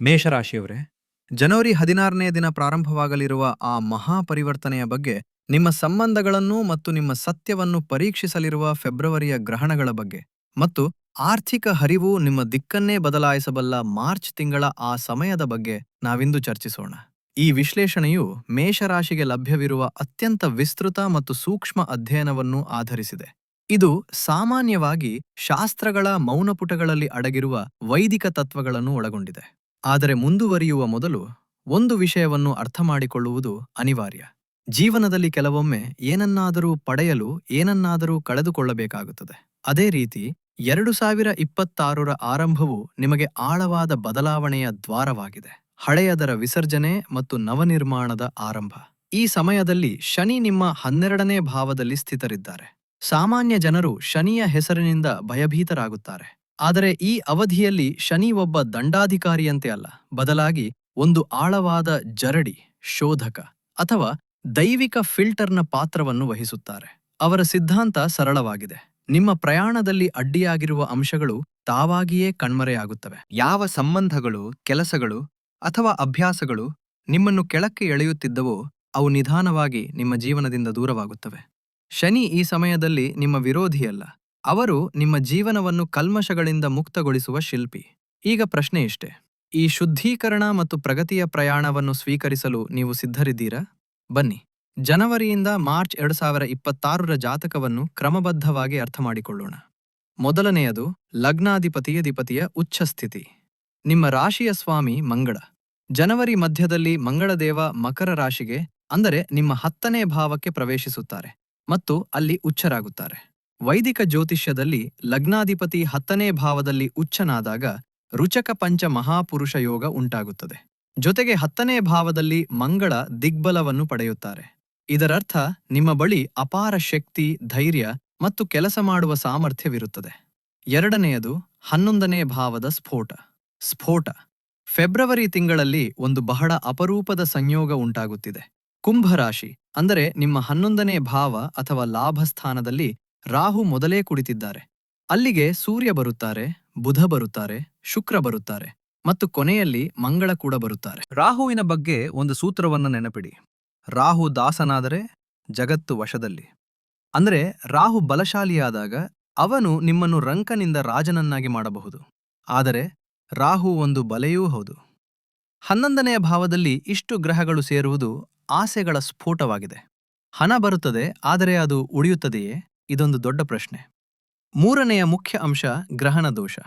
ಮೇಷರಾಶಿಯವರೇ, ಜನವರಿ ಹದಿನಾರನೇ ದಿನ ಪ್ರಾರಂಭವಾಗಲಿರುವ ಆ ಮಹಾ ಪರಿವರ್ತನೆಯ ಬಗ್ಗೆ ನಿಮ್ಮ ಸಂಬಂಧಗಳನ್ನು ಮತ್ತು ನಿಮ್ಮ ಸತ್ಯವನ್ನು ಪರೀಕ್ಷಿಸಲಿರುವ ಫೆಬ್ರವರಿಯ ಗ್ರಹಣಗಳ ಬಗ್ಗೆ ಮತ್ತು ಆರ್ಥಿಕ ಹರಿವು ನಿಮ್ಮ ದಿಕ್ಕನ್ನೇ ಬದಲಾಯಿಸಬಲ್ಲ ಮಾರ್ಚ್ ತಿಂಗಳ ಆ ಸಮಯದ ಬಗ್ಗೆ ನಾವಿಂದು ಚರ್ಚಿಸೋಣ. ಈ ವಿಶ್ಲೇಷಣೆಯು ಮೇಷರಾಶಿಗೆ ಲಭ್ಯವಿರುವ ಅತ್ಯಂತ ವಿಸ್ತೃತ ಮತ್ತು ಸೂಕ್ಷ್ಮ ಅಧ್ಯಯನವನ್ನು ಆಧರಿಸಿದೆ. ಇದು ಸಾಮಾನ್ಯವಾಗಿ ಶಾಸ್ತ್ರಗಳ ಮೌನಪುಟಗಳಲ್ಲಿ ಅಡಗಿರುವ ವೈದಿಕ ತತ್ವಗಳನ್ನು ಒಳಗೊಂಡಿದೆ. ಆದರೆ ಮುಂದುವರಿಯುವ ಮೊದಲು ಒಂದು ವಿಷಯವನ್ನು ಅರ್ಥಮಾಡಿಕೊಳ್ಳುವುದು ಅನಿವಾರ್ಯ. ಜೀವನದಲ್ಲಿ ಕೆಲವೊಮ್ಮೆ ಏನನ್ನಾದರೂ ಪಡೆಯಲು ಏನನ್ನಾದರೂ ಕಳೆದುಕೊಳ್ಳಬೇಕಾಗುತ್ತದೆ. ಅದೇ ರೀತಿ ಎರಡು ಸಾವಿರ ಇಪ್ಪತ್ತಾರರ ಆರಂಭವು ನಿಮಗೆ ಆಳವಾದ ಬದಲಾವಣೆಯ ದ್ವಾರವಾಗಿದೆ. ಹಳೆಯದರ ವಿಸರ್ಜನೆ ಮತ್ತು ನವನಿರ್ಮಾಣದ ಆರಂಭ. ಈ ಸಮಯದಲ್ಲಿ ಶನಿ ನಿಮ್ಮ ಹನ್ನೆರಡನೇ ಭಾವದಲ್ಲಿ ಸ್ಥಿತರಿದ್ದಾರೆ. ಸಾಮಾನ್ಯ ಜನರು ಶನಿಯ ಹೆಸರಿನಿಂದ ಭಯಭೀತರಾಗುತ್ತಾರೆ. ಆದರೆ ಈ ಅವಧಿಯಲ್ಲಿ ಶನಿ ಒಬ್ಬ ದಂಡಾಧಿಕಾರಿಯಂತೆ ಅಲ್ಲ. ಬದಲಾಗಿ ಒಂದು ಆಳವಾದ ಜರಡಿ, ಶೋಧಕ ಅಥವಾ ದೈವಿಕ ಫಿಲ್ಟರ್ನ ಪಾತ್ರವನ್ನು ವಹಿಸುತ್ತಾರೆ. ಅವರ ಸಿದ್ಧಾಂತ ಸರಳವಾಗಿದೆ. ನಿಮ್ಮ ಪ್ರಯಾಣದಲ್ಲಿ ಅಡ್ಡಿಯಾಗಿರುವ ಅಂಶಗಳು ತಾವಾಗಿಯೇ ಕಣ್ಮರೆಯಾಗುತ್ತವೆ. ಯಾವ ಸಂಬಂಧಗಳು, ಕೆಲಸಗಳು ಅಥವಾ ಅಭ್ಯಾಸಗಳು ನಿಮ್ಮನ್ನು ಕೆಳಕ್ಕೆ ಎಳೆಯುತ್ತಿದ್ದವೋ, ಅವು ನಿಧಾನವಾಗಿ ನಿಮ್ಮ ಜೀವನದಿಂದ ದೂರವಾಗುತ್ತವೆ. ಶನಿ ಈ ಸಮಯದಲ್ಲಿ ನಿಮ್ಮ ವಿರೋಧಿಯಲ್ಲ. ಅವರು ನಿಮ್ಮ ಜೀವನವನ್ನು ಕಲ್ಮಶಗಳಿಂದ ಮುಕ್ತಗೊಳಿಸುವ ಶಿಲ್ಪಿ. ಈಗ ಪ್ರಶ್ನೆ ಇಷ್ಟೆ. ಈ ಶುದ್ಧೀಕರಣ ಮತ್ತು ಪ್ರಗತಿಯ ಪ್ರಯಾಣವನ್ನು ಸ್ವೀಕರಿಸಲು ನೀವು ಸಿದ್ಧರಿದ್ದೀರಾ? ಬನ್ನಿ. ಜನವರಿಯಿಂದ ಮಾರ್ಚ್ ಎರಡು ಸಾವಿರ ಇಪ್ಪತ್ತಾರರ ಜಾತಕವನ್ನು ಕ್ರಮಬದ್ಧವಾಗಿ ಅರ್ಥಮಾಡಿಕೊಳ್ಳೋಣ. ಮೊದಲನೆಯದು ಲಗ್ನಾಧಿಪತಿಯಧಿಪತಿಯ ಉಚ್ಛಸ್ಥಿತಿ ನಿಮ್ಮ ರಾಶಿಯ ಸ್ವಾಮಿ ಮಂಗಳ. ಜನವರಿ ಮಧ್ಯದಲ್ಲಿ ಮಂಗಳದೇವ ಮಕರ ರಾಶಿಗೆ, ಅಂದರೆ ನಿಮ್ಮ ಹತ್ತನೇ ಭಾವಕ್ಕೆ ಪ್ರವೇಶಿಸುತ್ತಾರೆ ಮತ್ತು ಅಲ್ಲಿ ಉಚ್ಚರಾಗುತ್ತಾರೆ ವೈದಿಕ ಜ್ಯೋತಿಷ್ಯದಲ್ಲಿ ಲಗ್ನಾಧಿಪತಿ ಹತ್ತನೇ ಭಾವದಲ್ಲಿ ಉಚ್ಚನಾದಾಗ ರುಚಕ ಪಂಚ ಮಹಾಪುರುಷ ಯೋಗ ಉಂಟಾಗುತ್ತದೆ. ಜೊತೆಗೆ ಹತ್ತನೇ ಭಾವದಲ್ಲಿ ಮಂಗಳ ದಿಗ್ಬಲವನ್ನು ಪಡೆಯುತ್ತಾರೆ. ಇದರರ್ಥ, ನಿಮ್ಮ ಬಳಿ ಅಪಾರ ಶಕ್ತಿ, ಧೈರ್ಯ ಮತ್ತು ಕೆಲಸ ಮಾಡುವ ಸಾಮರ್ಥ್ಯವಿರುತ್ತದೆ. ಎರಡನೆಯದು, ಹನ್ನೊಂದನೇ ಭಾವದ ಸ್ಫೋಟ. ಸ್ಫೋಟ. ಫೆಬ್ರವರಿ ತಿಂಗಳಲ್ಲಿ ಒಂದು ಬಹಳ ಅಪರೂಪದ ಸಂಯೋಗ ಉಂಟಾಗುತ್ತಿದೆ. ಕುಂಭರಾಶಿ, ಅಂದರೆ ನಿಮ್ಮ ಹನ್ನೊಂದನೇ ಭಾವ ಅಥವಾ ಲಾಭ ಸ್ಥಾನದಲ್ಲಿ ರಾಹು ಮೊದಲೇ ಕುಳಿತಿದ್ದಾರೆ ಅಲ್ಲಿಗೆ ಸೂರ್ಯ ಬರುತ್ತಾರೆ, ಬುಧ ಬರುತ್ತಾರೆ, ಶುಕ್ರ ಬರುತ್ತಾರೆ ಮತ್ತು ಕೊನೆಯಲ್ಲಿ ಮಂಗಳ ಕೂಡ ಬರುತ್ತಾರೆ. ರಾಹುವಿನ ಬಗ್ಗೆ ಒಂದು ಸೂತ್ರವನ್ನು ನೆನಪಿಡಿ. ರಾಹು ದಾಸನಾದರೆ ಜಗತ್ತು ವಶದಲ್ಲಿ. ಅಂದರೆ ರಾಹು ಬಲಶಾಲಿಯಾದಾಗ ಅವನು ನಿಮ್ಮನ್ನು ರಂಕನಿಂದ ರಾಜನನ್ನಾಗಿ ಮಾಡಬಹುದು. ಆದರೆ ರಾಹು ಒಂದು ಬಲೆಯೂ ಹೌದು. ಹನ್ನೊಂದನೆಯ ಭಾವದಲ್ಲಿ ಇಷ್ಟು ಗ್ರಹಗಳು ಸೇರುವುದು ಆಸೆಗಳ ಸ್ಫೋಟವಾಗಿದೆ. ಹಣ ಬರುತ್ತದೆ, ಆದರೆ ಅದು ಉಳಿಯುತ್ತದೆಯೇ? ಇದೊಂದು ದೊಡ್ಡ ಪ್ರಶ್ನೆ. ಮೂರನೆಯ ಮುಖ್ಯ ಅಂಶ ಗ್ರಹಣ ದೋಷ.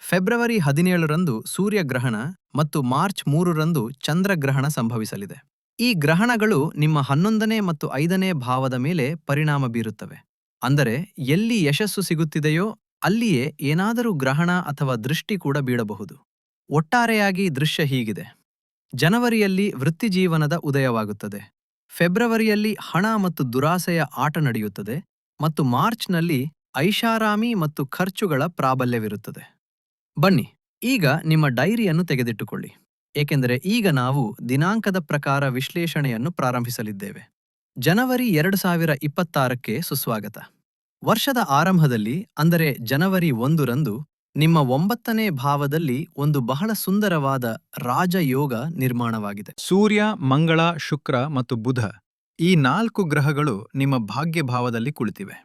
ಫೆಬ್ರವರಿ ಹದಿನೇಳರಂದು ಸೂರ್ಯಗ್ರಹಣ ಮತ್ತು ಮಾರ್ಚ್ ಮೂರರಂದು ಚಂದ್ರಗ್ರಹಣ ಸಂಭವಿಸಲಿದೆ. ಈ ಗ್ರಹಣಗಳು ನಿಮ್ಮ ಹನ್ನೊಂದನೇ ಮತ್ತು ಐದನೇ ಭಾವದ ಮೇಲೆ ಪರಿಣಾಮ ಬೀರುತ್ತವೆ. ಅಂದರೆ ಎಲ್ಲಿ ಯಶಸ್ಸು ಸಿಗುತ್ತಿದೆಯೋ ಅಲ್ಲಿಯೇ ಏನಾದರೂ ಗ್ರಹಣ ಅಥವಾ ದೃಷ್ಟಿ ಕೂಡ ಬೀಳಬಹುದು. ಒಟ್ಟಾರೆಯಾಗಿ ದೃಶ್ಯ ಹೀಗಿದೆ. ಜನವರಿಯಲ್ಲಿ ವೃತ್ತಿಜೀವನದ ಉದಯವಾಗುತ್ತದೆ. ಫೆಬ್ರವರಿಯಲ್ಲಿ ಹಣ ಮತ್ತು ದುರಾಸೆಯ ಆಟ ನಡೆಯುತ್ತದೆ. ಮತ್ತು ಮಾರ್ಚ್ನಲ್ಲಿ ಐಷಾರಾಮಿ ಮತ್ತು ಖರ್ಚುಗಳ ಪ್ರಾಬಲ್ಯವಿರುತ್ತದೆ. ಬನ್ನಿ, ಈಗ ನಿಮ್ಮ ಡೈರಿಯನ್ನು ತೆಗೆದಿಟ್ಟುಕೊಳ್ಳಿ. ಏಕೆಂದರೆ ಈಗ ನಾವು ದಿನಾಂಕದ ಪ್ರಕಾರ ವಿಶ್ಲೇಷಣೆಯನ್ನು ಪ್ರಾರಂಭಿಸಲಿದ್ದೇವೆ. ಜನವರಿ ಎರಡು ಸಾವಿರ ಇಪ್ಪತ್ತಾರಕ್ಕೆ ಸುಸ್ವಾಗತ. ವರ್ಷದ ಆರಂಭದಲ್ಲಿ, ಅಂದರೆ ಜನವರಿ ಒಂದರಂದು, ನಿಮ್ಮ ಒಂಬತ್ತನೇ ಭಾವದಲ್ಲಿ ಒಂದು ಬಹಳ ಸುಂದರವಾದ ರಾಜಯೋಗ ನಿರ್ಮಾಣವಾಗಿದೆ. ಸೂರ್ಯ, ಮಂಗಳ, ಶುಕ್ರ ಮತ್ತು ಬುಧ ಈ ನಾಲ್ಕು ಗ್ರಹಗಳು ನಿಮ್ಮ ಭಾಗ್ಯ ಭಾವದಲ್ಲಿ ಕುಳಿತಿವೆ.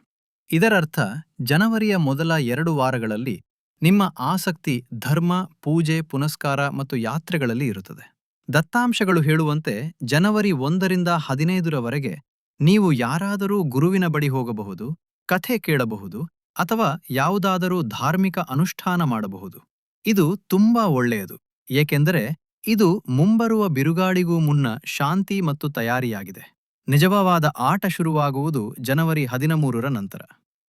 ಇದರರ್ಥ, ಜನವರಿಯ ಮೊದಲ ಎರಡು ವಾರಗಳಲ್ಲಿ ನಿಮ್ಮ ಆಸಕ್ತಿ ಧರ್ಮ, ಪೂಜೆ, ಪುನಸ್ಕಾರ ಮತ್ತು ಯಾತ್ರೆಗಳಲ್ಲಿ ಇರುತ್ತದೆ. ದತ್ತಾಂಶಗಳು ಹೇಳುವಂತೆ ಜನವರಿ ಒಂದರಿಂದ ಹದಿನೈದರವರೆಗೆ ನೀವು ಯಾರಾದರೂ ಗುರುವಿನ ಬಳಿ ಹೋಗಬಹುದು, ಕಥೆ ಕೇಳಬಹುದು ಅಥವಾ ಯಾವುದಾದರೂ ಧಾರ್ಮಿಕ ಅನುಷ್ಠಾನ ಮಾಡಬಹುದು. ಇದು ತುಂಬಾ ಒಳ್ಳೆಯದು, ಏಕೆಂದರೆ ಇದು ಮುಂಬರುವ ಬಿರುಗಾಳಿಗೂ ಮುನ್ನ ಶಾಂತಿ ಮತ್ತು ತಯಾರಿಯಾಗಿದೆ. ನಿಜವಾದ ಆಟ ಶುರುವಾಗುವುದು ಜನವರಿ ಹದಿನಮೂರರ ನಂತರ.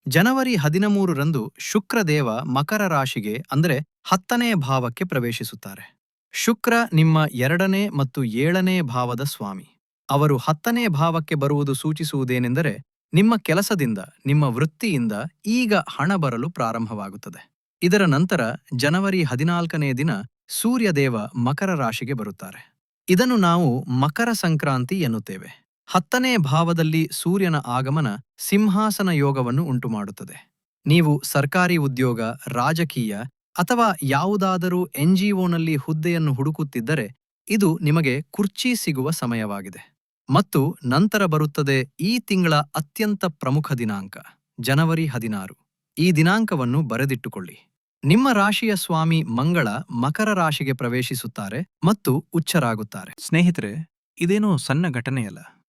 ಜನವರಿ ಹದಿನಮೂರರಂದು ಶುಕ್ರದೇವ ಮಕರ ರಾಶಿಗೆ, ಅಂದರೆ ಹತ್ತನೇ ಭಾವಕ್ಕೆ ಪ್ರವೇಶಿಸುತ್ತಾರೆ. ಶುಕ್ರ ನಿಮ್ಮ ಎರಡನೇ ಮತ್ತು ಏಳನೇ ಭಾವದ ಸ್ವಾಮಿ. ಅವರು ಹತ್ತನೇ ಭಾವಕ್ಕೆ ಬರುವುದು ಸೂಚಿಸುವುದೇನೆಂದರೆ, ನಿಮ್ಮ ಕೆಲಸದಿಂದ, ನಿಮ್ಮ ವೃತ್ತಿಯಿಂದ ಈಗ ಹಣ ಬರಲು ಪ್ರಾರಂಭವಾಗುತ್ತದೆ. ಇದರ ನಂತರ ಜನವರಿ ಹದಿನಾಲ್ಕನೇ ದಿನ ಸೂರ್ಯದೇವ ಮಕರ ರಾಶಿಗೆ ಬರುತ್ತಾರೆ. ಇದನ್ನು ನಾವು ಮಕರ ಸಂಕ್ರಾಂತಿ ಎನ್ನುತ್ತೇವೆ. ಹತ್ತನೇ ಭಾವದಲ್ಲಿ ಸೂರ್ಯನ ಆಗಮನ ಸಿಂಹಾಸನ ಯೋಗವನ್ನು ಉಂಟುಮಾಡುತ್ತದೆ. ನೀವು ಸರ್ಕಾರಿ ಉದ್ಯೋಗ, ರಾಜಕೀಯ ಅಥವಾ ಯಾವುದಾದರೂ ಎನ್ಜಿಒನಲ್ಲಿ ಹುದ್ದೆಯನ್ನು ಹುಡುಕುತ್ತಿದ್ದರೆ ಇದು ನಿಮಗೆ ಕುರ್ಚಿ ಸಿಗುವ ಸಮಯವಾಗಿದೆ. ಮತ್ತು ನಂತರ ಬರುತ್ತದೆ ಈ ತಿಂಗಳ ಅತ್ಯಂತ ಪ್ರಮುಖ ದಿನಾಂಕ, ಜನವರಿ ಹದಿನಾರು. ಈ ದಿನಾಂಕವನ್ನು ಬರೆದಿಟ್ಟುಕೊಳ್ಳಿ. ನಿಮ್ಮ ರಾಶಿಯ ಸ್ವಾಮಿ ಮಂಗಳ ಮಕರ ರಾಶಿಗೆ ಪ್ರವೇಶಿಸುತ್ತಾರೆ ಮತ್ತು ಉಚ್ಚರಾಗುತ್ತಾರೆ. ಸ್ನೇಹಿತರೆ, ಇದೇನೋ ಸಣ್ಣ ಘಟನೆಯಲ್ಲ.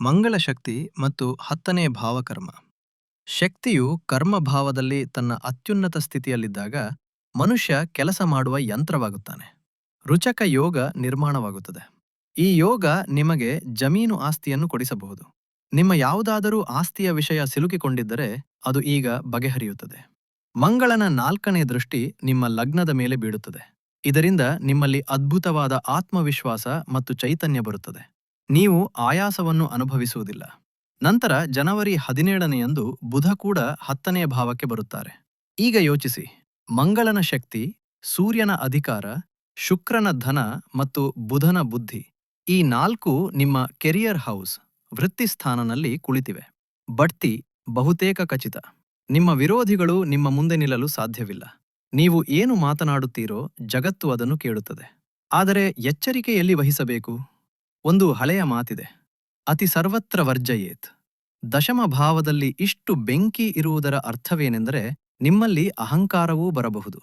ಮಂಗಳ ಶಕ್ತಿ ಮತ್ತು ಹತ್ತನೇ ಭಾವಕರ್ಮ. ಶಕ್ತಿಯು ಕರ್ಮಭಾವದಲ್ಲಿ ತನ್ನ ಅತ್ಯುನ್ನತ ಸ್ಥಿತಿಯಲ್ಲಿದ್ದಾಗ ಮನುಷ್ಯ ಕೆಲಸ ಮಾಡುವ ಯಂತ್ರವಾಗುತ್ತಾನೆ. ರುಚಕ ಯೋಗ ನಿರ್ಮಾಣವಾಗುತ್ತದೆ. ಈ ಯೋಗ ನಿಮಗೆ ಜಮೀನು ಆಸ್ತಿಯನ್ನು ಕೊಡಿಸಬಹುದು. ನಿಮ್ಮ ಯಾವುದಾದರೂ ಆಸ್ತಿಯ ವಿಷಯ ಸಿಲುಕಿಕೊಂಡಿದ್ದರೆ ಅದು ಈಗ ಬಗೆಹರಿಯುತ್ತದೆ. ಮಂಗಳನ ನಾಲ್ಕನೇ ದೃಷ್ಟಿ ನಿಮ್ಮ ಲಗ್ನದ ಮೇಲೆ ಬೀಳುತ್ತದೆ. ಇದರಿಂದ ನಿಮ್ಮಲ್ಲಿ ಅದ್ಭುತವಾದ ಆತ್ಮವಿಶ್ವಾಸ ಮತ್ತು ಚೈತನ್ಯ ಬರುತ್ತದೆ. ನೀವು ಆಯಾಸವನ್ನು ಅನುಭವಿಸುವುದಿಲ್ಲ. ನಂತರ ಜನವರಿ ಹದಿನೇಳನೆಯಂದು ಬುಧ ಕೂಡ ಹತ್ತನೆಯ ಭಾವಕ್ಕೆ ಬರುತ್ತಾರೆ. ಈಗ ಯೋಚಿಸಿ. ಮಂಗಳನ ಶಕ್ತಿ, ಸೂರ್ಯನ ಅಧಿಕಾರ, ಶುಕ್ರನ ಧನ ಮತ್ತು ಬುಧನ ಬುದ್ಧಿ ಈ ನಾಲ್ಕು ನಿಮ್ಮ ಕೆರಿಯರ್ ಹೌಸ್ ವೃತ್ತಿಸ್ಥಾನನಲ್ಲಿ ಕುಳಿತಿವೆ. ಬಡ್ತಿ ಬಹುತೇಕ ಖಚಿತ. ನಿಮ್ಮ ವಿರೋಧಿಗಳು ನಿಮ್ಮ ಮುಂದೆ ನಿಲ್ಲಲು ಸಾಧ್ಯವಿಲ್ಲ. ನೀವು ಏನು ಮಾತನಾಡುತ್ತೀರೋ ಜಗತ್ತು ಅದನ್ನು ಕೇಳುತ್ತದೆ. ಆದರೆ ಎಚ್ಚರಿಕೆಯಲ್ಲಿ ವಹಿಸಬೇಕು. ಒಂದು ಹಳೆಯ ಮಾತಿದೆ, ಅತಿ ಸರ್ವತ್ರ ವರ್ಜಯೇತ್ ದಶಮ ಭಾವದಲ್ಲಿ ಇಷ್ಟು ಬೆಂಕಿ ಇರುವುದರ ಅರ್ಥವೇನೆಂದರೆ, ನಿಮ್ಮಲ್ಲಿ ಅಹಂಕಾರವೂ ಬರಬಹುದು.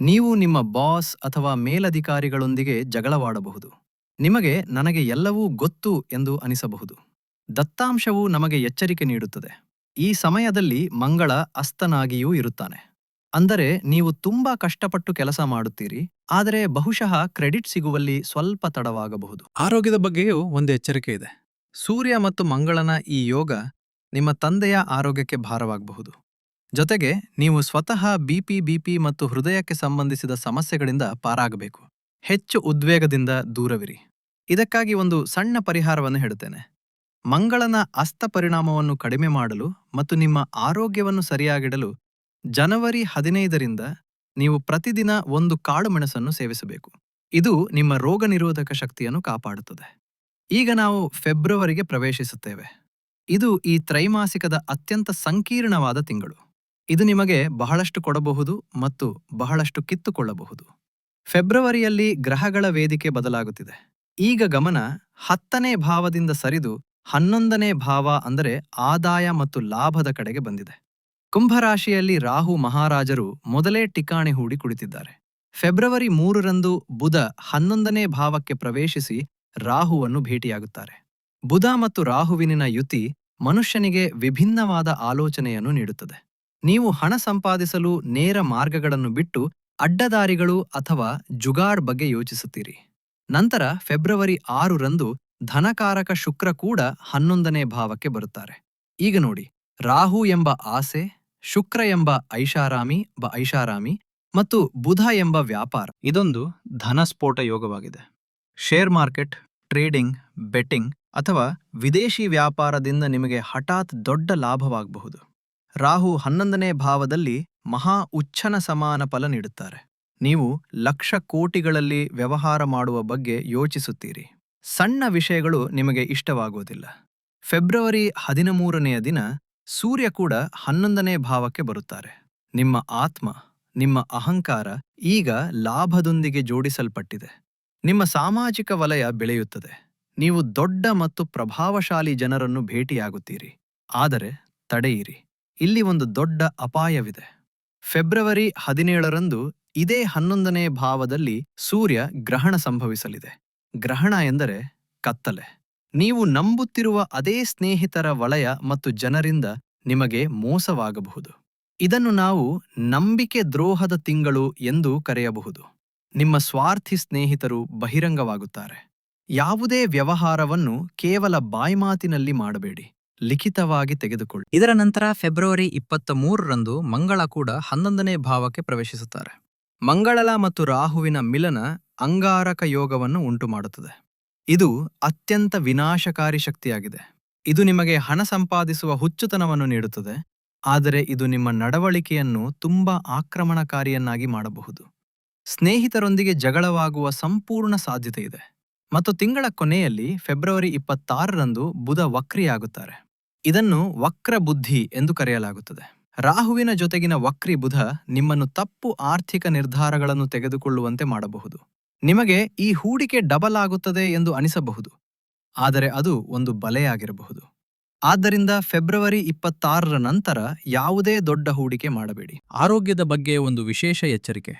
ನೀವು ನಿಮ್ಮ ಬಾಸ್ ಅಥವಾ ಮೇಲಧಿಕಾರಿಗಳೊಂದಿಗೆ ಜಗಳವಾಡಬಹುದು. ನಿಮಗೆ ನನಗೆ ಎಲ್ಲವೂ ಗೊತ್ತು ಎಂದು ಅನಿಸಬಹುದು. ದತ್ತಾಂಶವು ನಮಗೆ ಎಚ್ಚರಿಕೆ ನೀಡುತ್ತದೆ. ಈ ಸಮಯದಲ್ಲಿ ಮಂಗಳ ಅಸ್ತನಾಗಿಯೂ ಇರುತ್ತಾನೆ. ಅಂದರೆ ನೀವು ತುಂಬಾ ಕಷ್ಟಪಟ್ಟು ಕೆಲಸ ಮಾಡುತ್ತೀರಿ, ಆದರೆ ಬಹುಶಃ ಕ್ರೆಡಿಟ್ ಸಿಗುವಲ್ಲಿ ಸ್ವಲ್ಪ ತಡವಾಗಬಹುದು. ಆರೋಗ್ಯದ ಬಗ್ಗೆಯೂ ಒಂದು ಎಚ್ಚರಿಕೆ ಇದೆ. ಸೂರ್ಯ ಮತ್ತು ಮಂಗಳನ ಈ ಯೋಗ ನಿಮ್ಮ ತಂದೆಯ ಆರೋಗ್ಯಕ್ಕೆ ಭಾರವಾಗಬಹುದು. ಜೊತೆಗೆ ನೀವು ಸ್ವತಃ ಬಿಪಿ ಬಿಪಿ ಮತ್ತು ಹೃದಯಕ್ಕೆ ಸಂಬಂಧಿಸಿದ ಸಮಸ್ಯೆಗಳಿಂದ ಪಾರಾಗಬೇಕು. ಹೆಚ್ಚು ಉದ್ವೇಗದಿಂದ ದೂರವಿರಿ. ಇದಕ್ಕಾಗಿ ಒಂದು ಸಣ್ಣ ಪರಿಹಾರವನ್ನು ಹೇಳುತ್ತೇನೆ. ಮಂಗಳನ ಅಸ್ತ ಪರಿಣಾಮವನ್ನು ಕಡಿಮೆ ಮಾಡಲು ಮತ್ತು ನಿಮ್ಮ ಆರೋಗ್ಯವನ್ನು ಸರಿಯಾಗಿಡಲು ಜನವರಿ ಹದಿನೈದರಿಂದ ನೀವು ಪ್ರತಿದಿನ ಒಂದು ಕಾಳು ಮೆಣಸನ್ನು ಸೇವಿಸಬೇಕು. ಇದು ನಿಮ್ಮ ರೋಗ ನಿರೋಧಕ ಶಕ್ತಿಯನ್ನು ಕಾಪಾಡುತ್ತದೆ. ಈಗ ನಾವು ಫೆಬ್ರವರಿಗೆ ಪ್ರವೇಶಿಸುತ್ತೇವೆ. ಇದು ಈ ತ್ರೈಮಾಸಿಕದ ಅತ್ಯಂತ ಸಂಕೀರ್ಣವಾದ ತಿಂಗಳು. ಇದು ನಿಮಗೆ ಬಹಳಷ್ಟು ಕೊಡಬಹುದು ಮತ್ತು ಬಹಳಷ್ಟು ಕಿತ್ತುಕೊಳ್ಳಬಹುದು. ಫೆಬ್ರವರಿಯಲ್ಲಿ ಗ್ರಹಗಳ ವೇದಿಕೆ ಬದಲಾಗುತ್ತಿದೆ. ಈಗ ಗಮನ ಹತ್ತನೇ ಭಾವದಿಂದ ಸರಿದು ಹನ್ನೊಂದನೇ ಭಾವ ಅಂದರೆ ಆದಾಯ ಮತ್ತು ಲಾಭದ ಕಡೆಗೆ ಬಂದಿದೆ. ಕುಂಭರಾಶಿಯಲ್ಲಿ ರಾಹು ಮಹಾರಾಜರು ಮೊದಲೇ ಟಿಕಾಣೆ ಹೂಡಿ ಕುಳಿತಿದ್ದಾರೆ. ಫೆಬ್ರವರಿ ಮೂರರಂದು ಬುಧ ಹನ್ನೊಂದನೇ ಭಾವಕ್ಕೆ ಪ್ರವೇಶಿಸಿ ರಾಹುವನ್ನು ಭೇಟಿಯಾಗುತ್ತಾರೆ. ಬುಧ ಮತ್ತು ರಾಹುವಿನ ಯುತಿ ಮನುಷ್ಯನಿಗೆ ವಿಭಿನ್ನವಾದ ಆಲೋಚನೆಯನ್ನು ನೀಡುತ್ತದೆ. ನೀವು ಹಣ ಸಂಪಾದಿಸಲು ನೇರ ಮಾರ್ಗಗಳನ್ನು ಬಿಟ್ಟು ಅಡ್ಡದಾರಿಗಳು ಅಥವಾ ಜುಗಾಡ್ ಬಗ್ಗೆ ಯೋಚಿಸುತ್ತೀರಿ. ನಂತರ ಫೆಬ್ರವರಿ ಆರರಂದು ಧನಕಾರಕ ಶುಕ್ರ ಕೂಡ ಹನ್ನೊಂದನೇ ಭಾವಕ್ಕೆ ಬರುತ್ತಾರೆ. ಈಗ ನೋಡಿ, ರಾಹು ಎಂಬ ಆಸೆ ಶುಕ್ರ ಎಂಬ ಐಷಾರಾಮಿ ಬ ಐಷಾರಾಮಿ ಮತ್ತು ಬುಧ ಎಂಬ ವ್ಯಾಪಾರ. ಇದೊಂದು ಧನಸ್ಫೋಟ ಯೋಗವಾಗಿದೆ. ಶೇರ್ ಮಾರ್ಕೆಟ್, ಟ್ರೇಡಿಂಗ್, ಬೆಟ್ಟಿಂಗ್ ಅಥವಾ ವಿದೇಶಿ ವ್ಯಾಪಾರದಿಂದ ನಿಮಗೆ ಹಠಾತ್ ದೊಡ್ಡ ಲಾಭವಾಗಬಹುದು. ರಾಹು ಹನ್ನೊಂದನೇ ಭಾವದಲ್ಲಿ ಮಹಾ ಉಚ್ಛನ ಸಮಾನ ಫಲ ನೀಡುತ್ತಾರೆ. ನೀವು ಲಕ್ಷ ಕೋಟಿಗಳಲ್ಲಿ ವ್ಯವಹಾರ ಮಾಡುವ ಬಗ್ಗೆ ಯೋಚಿಸುತ್ತೀರಿ. ಸಣ್ಣ ವಿಷಯಗಳು ನಿಮಗೆ ಇಷ್ಟವಾಗುವುದಿಲ್ಲ. ಫೆಬ್ರವರಿ ಹದಿನಮೂರನೆಯ ದಿನ ಸೂರ್ಯ ಕೂಡ ಹನ್ನೊಂದನೇ ಭಾವಕ್ಕೆ ಬರುತ್ತಾರೆ. ನಿಮ್ಮ ಆತ್ಮ, ನಿಮ್ಮ ಅಹಂಕಾರ ಈಗ ಲಾಭದೊಂದಿಗೆ ಜೋಡಿಸಲ್ಪಟ್ಟಿದೆ. ನಿಮ್ಮ ಸಾಮಾಜಿಕ ವಲಯ ಬೆಳೆಯುತ್ತದೆ. ನೀವು ದೊಡ್ಡ ಮತ್ತು ಪ್ರಭಾವಶಾಲಿ ಜನರನ್ನು ಭೇಟಿಯಾಗುತ್ತೀರಿ. ಆದರೆ ತಡೆಯಿರಿ. ಇಲ್ಲಿ ಒಂದು ದೊಡ್ಡ ಅಪಾಯವಿದೆ. ಫೆಬ್ರವರಿ ಹದಿನೇಳರಂದು ಇದೇ ಹನ್ನೊಂದನೇ ಭಾವದಲ್ಲಿ ಸೂರ್ಯ ಗ್ರಹಣ ಸಂಭವಿಸಲಿದೆ. ಗ್ರಹಣ ಎಂದರೆ ಕತ್ತಲೆ. ನೀವು ನಂಬುತ್ತಿರುವ ಅದೇ ಸ್ನೇಹಿತರ ವಲಯ ಮತ್ತು ಜನರಿಂದ ನಿಮಗೆ ಮೋಸವಾಗಬಹುದು. ಇದನ್ನು ನಾವು ನಂಬಿಕೆ ದ್ರೋಹದ ತಿಂಗಳು ಎಂದು ಕರೆಯಬಹುದು. ನಿಮ್ಮ ಸ್ವಾರ್ಥಿ ಸ್ನೇಹಿತರು ಬಹಿರಂಗವಾಗುತ್ತಾರೆ. ಯಾವುದೇ ವ್ಯವಹಾರವನ್ನು ಕೇವಲ ಬಾಯ್ಮಾತಿನಲ್ಲಿ ಮಾಡಬೇಡಿ. ಲಿಖಿತವಾಗಿ ತೆಗೆದುಕೊಳ್ಳಿ. ಇದರ ನಂತರ ಫೆಬ್ರವರಿ ಇಪ್ಪತ್ತ ಮೂರರಂದು ಮಂಗಳ ಕೂಡ ಹನ್ನೊಂದನೇ ಭಾವಕ್ಕೆ ಪ್ರವೇಶಿಸುತ್ತಾರೆ. ಮಂಗಳಲ ಮತ್ತು ರಾಹುವಿನ ಮಿಲನ ಅಂಗಾರಕ ಯೋಗವನ್ನು ಉಂಟುಮಾಡುತ್ತದೆ. ಇದು ಅತ್ಯಂತ ವಿನಾಶಕಾರಿ ಶಕ್ತಿಯಾಗಿದೆ. ಇದು ನಿಮಗೆ ಹಣ ಸಂಪಾದಿಸುವ ಹುಚ್ಚುತನವನ್ನು ನೀಡುತ್ತದೆ, ಆದರೆ ಇದು ನಿಮ್ಮ ನಡವಳಿಕೆಯನ್ನು ತುಂಬಾ ಆಕ್ರಮಣಕಾರಿಯನ್ನಾಗಿ ಮಾಡಬಹುದು. ಸ್ನೇಹಿತರೊಂದಿಗೆ ಜಗಳವಾಗುವ ಸಂಪೂರ್ಣ ಸಾಧ್ಯತೆ ಇದೆ, ಮತ್ತು ತಿಂಗಳ ಕೊನೆಯಲ್ಲಿ ಫೆಬ್ರವರಿ ಇಪ್ಪತ್ತಾರರಂದು ಬುಧ ವಕ್ರಿಯಾಗುತ್ತಾರೆ. ಇದನ್ನು ವಕ್ರ ಬುದ್ಧಿ ಎಂದು ಕರೆಯಲಾಗುತ್ತದೆ. ರಾಹುವಿನ ಜೊತೆಗಿನ ವಕ್ರಿ ಬುಧ ನಿಮ್ಮನ್ನು ತಪ್ಪು ಆರ್ಥಿಕ ನಿರ್ಧಾರಗಳನ್ನು ತೆಗೆದುಕೊಳ್ಳುವಂತೆ ಮಾಡಬಹುದು. ನಿಮಗೆ ಈ ಹೂಡಿಕೆ ಡಬಲ್ ಆಗುತ್ತದೆ ಎಂದು ಅನಿಸಬಹುದು ಆದರೆ ಅದು ಒಂದು ಬಲೆಯಾಗಿರಬಹುದು. ಆದ್ದರಿಂದ ಫೆಬ್ರವರಿ ಇಪ್ಪತ್ತಾರರ ನಂತರ ಯಾವುದೇ ದೊಡ್ಡ ಹೂಡಿಕೆ ಮಾಡಬೇಡಿ. ಆರೋಗ್ಯದ ಬಗ್ಗೆ ಒಂದು ವಿಶೇಷ ಎಚ್ಚರಿಕೆ.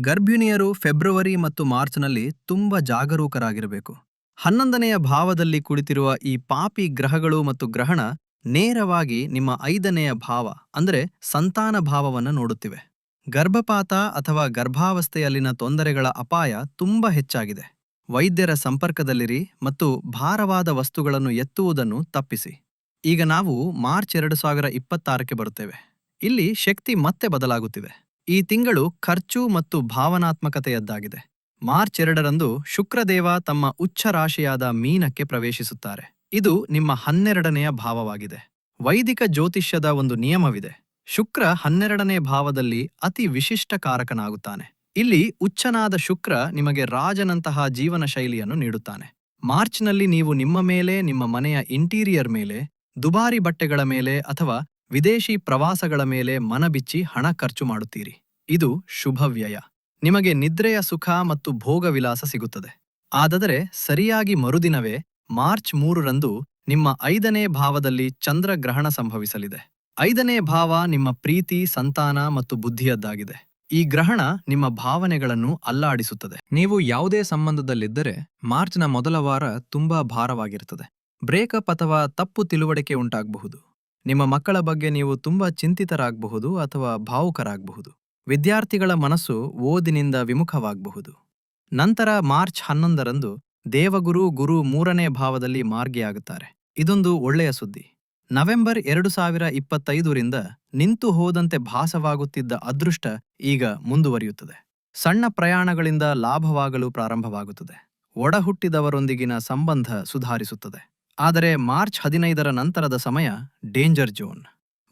ಗರ್ಭಿಣಿಯರು ಫೆಬ್ರವರಿ ಮತ್ತು ಮಾರ್ಚ್ನಲ್ಲಿ ತುಂಬ ಜಾಗರೂಕರಾಗಿರಬೇಕು. ಹನ್ನೊಂದನೆಯ ಭಾವದಲ್ಲಿ ಕುಳಿತಿರುವ ಈ ಪಾಪಿ ಗ್ರಹಗಳು ಮತ್ತು ಗ್ರಹಣ ನೇರವಾಗಿ ನಿಮ್ಮ ಐದನೆಯ ಭಾವ ಅಂದರೆ ಸಂತಾನ ಭಾವವನ್ನು ನೋಡುತ್ತಿವೆ. ಗರ್ಭಪಾತ ಅಥವಾ ಗರ್ಭಾವಸ್ಥೆಯಲ್ಲಿನ ತೊಂದರೆಗಳ ಅಪಾಯ ತುಂಬ ಹೆಚ್ಚಾಗಿದೆ. ವೈದ್ಯರ ಸಂಪರ್ಕದಲ್ಲಿರಿ ಮತ್ತು ಭಾರವಾದ ವಸ್ತುಗಳನ್ನು ಎತ್ತುವುದನ್ನು ತಪ್ಪಿಸಿ. ಈಗ ನಾವು ಮಾರ್ಚ್ ಎರಡು ಸಾವಿರ ಇಪ್ಪತ್ತಾರಕ್ಕೆ ಬರುತ್ತೇವೆ. ಇಲ್ಲಿ ಶಕ್ತಿ ಮತ್ತೆ ಬದಲಾಗುತ್ತಿವೆ ಈ ತಿಂಗಳು ಖರ್ಚು ಮತ್ತು ಭಾವನಾತ್ಮಕತೆಯದ್ದಾಗಿದೆ. ಮಾರ್ಚ್ ಎರಡರಂದು ಶುಕ್ರದೇವ ತಮ್ಮ ಉಚ್ಚ ರಾಶಿಯಾದ ಮೀನಕ್ಕೆ ಪ್ರವೇಶಿಸುತ್ತಾರೆ. ಇದು ನಿಮ್ಮ ಹನ್ನೆರಡನೆಯ ಭಾವವಾಗಿದೆ. ವೈದಿಕ ಜ್ಯೋತಿಷ್ಯದ ಒಂದು ನಿಯಮವಿದೆ. ಶುಕ್ರ ಹನ್ನೆರಡನೇ ಭಾವದಲ್ಲಿ ಅತಿ ವಿಶಿಷ್ಟ ಕಾರಕನಾಗುತ್ತಾನೆ. ಇಲ್ಲಿ ಉಚ್ಚನಾದ ಶುಕ್ರ ನಿಮಗೆ ರಾಜನಂತಹ ಜೀವನ ಶೈಲಿಯನ್ನು ನೀಡುತ್ತಾನೆ. ಮಾರ್ಚ್ನಲ್ಲಿ ನೀವು ನಿಮ್ಮ ಮೇಲೆ, ನಿಮ್ಮ ಮನೆಯ ಇಂಟೀರಿಯರ್ ಮೇಲೆ, ದುಬಾರಿ ಬಟ್ಟೆಗಳ ಮೇಲೆ ಅಥವಾ ವಿದೇಶಿ ಪ್ರವಾಸಗಳ ಮೇಲೆ ಮನಬಿಚ್ಚಿ ಹಣ ಖರ್ಚು ಮಾಡುತ್ತೀರಿ. ಇದು ಶುಭ ವ್ಯಯ. ನಿಮಗೆ ನಿದ್ರೆಯ ಸುಖ ಮತ್ತು ಭೋಗವಿಲಾಸ ಸಿಗುತ್ತದೆ. ಆದದರೆ ಸರಿಯಾಗಿ ಮರುದಿನವೇ ಮಾರ್ಚ್ ಮೂರರಂದು ನಿಮ್ಮ ಐದನೇ ಭಾವದಲ್ಲಿ ಚಂದ್ರಗ್ರಹಣ ಸಂಭವಿಸಲಿದೆ. ಐದನೇ ಭಾವ ನಿಮ್ಮ ಪ್ರೀತಿ, ಸಂತಾನ ಮತ್ತು ಬುದ್ಧಿಯದ್ದಾಗಿದೆ. ಈ ಗ್ರಹಣ ನಿಮ್ಮ ಭಾವನೆಗಳನ್ನು ಅಲ್ಲಾಡಿಸುತ್ತದೆ. ನೀವು ಯಾವುದೇ ಸಂಬಂಧದಲ್ಲಿದ್ದರೆ ಮಾರ್ಚ್ನ ಮೊದಲ ವಾರ ತುಂಬಾ ಭಾರವಾಗಿರುತ್ತದೆ. ಬ್ರೇಕಪ್ ಅಥವಾ ತಪ್ಪು ತಿಳುವಳಿಕೆ ಉಂಟಾಗಬಹುದು. ನಿಮ್ಮ ಮಕ್ಕಳ ಬಗ್ಗೆ ನೀವು ತುಂಬಾ ಚಿಂತಿತರಾಗಬಹುದು ಅಥವಾ ಭಾವುಕರಾಗಬಹುದು. ವಿದ್ಯಾರ್ಥಿಗಳ ಮನಸ್ಸು ಓದಿನಿಂದ ವಿಮುಖವಾಗಬಹುದು. ನಂತರ ಮಾರ್ಚ್ ಹನ್ನೊಂದರಂದು ದೇವಗುರು ಗುರು ಮೂರನೇ ಭಾವದಲ್ಲಿ ಮಾರ್ಗಿಯಾಗುತ್ತಾರೆ. ಇದೊಂದು ಒಳ್ಳೆಯ ಸುದ್ದಿ. ನವೆಂಬರ್ ಎರಡು ಸಾವಿರ ಇಪ್ಪತ್ತೈದರಿಂದ ನಿಂತು ಹೋದಂತೆ ಭಾಸವಾಗುತ್ತಿದ್ದ ಅದೃಷ್ಟ ಈಗ ಮುಂದುವರಿಯುತ್ತದೆ. ಸಣ್ಣ ಪ್ರಯಾಣಗಳಿಂದ ಲಾಭವಾಗಲು ಪ್ರಾರಂಭವಾಗುತ್ತದೆ. ಒಡಹುಟ್ಟಿದವರೊಂದಿಗಿನ ಸಂಬಂಧ ಸುಧಾರಿಸುತ್ತದೆ. ಆದರೆ ಮಾರ್ಚ್ ಹದಿನೈದರ ನಂತರದ ಸಮಯ ಡೇಂಜರ್ ಜೋನ್.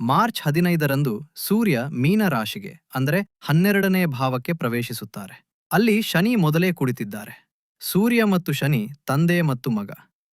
ಮಾರ್ಚ್ ಹದಿನೈದರಂದು ಸೂರ್ಯ ಮೀನರಾಶಿಗೆ, ಅಂದರೆ ಹನ್ನೆರಡನೇ ಭಾವಕ್ಕೆ ಪ್ರವೇಶಿಸುತ್ತಾರೆ. ಅಲ್ಲಿ ಶನಿ ಮೊದಲೇ ಕುಳಿತಿದ್ದಾರೆ. ಸೂರ್ಯ ಮತ್ತು ಶನಿ ತಂದೆ ಮತ್ತು ಮಗ,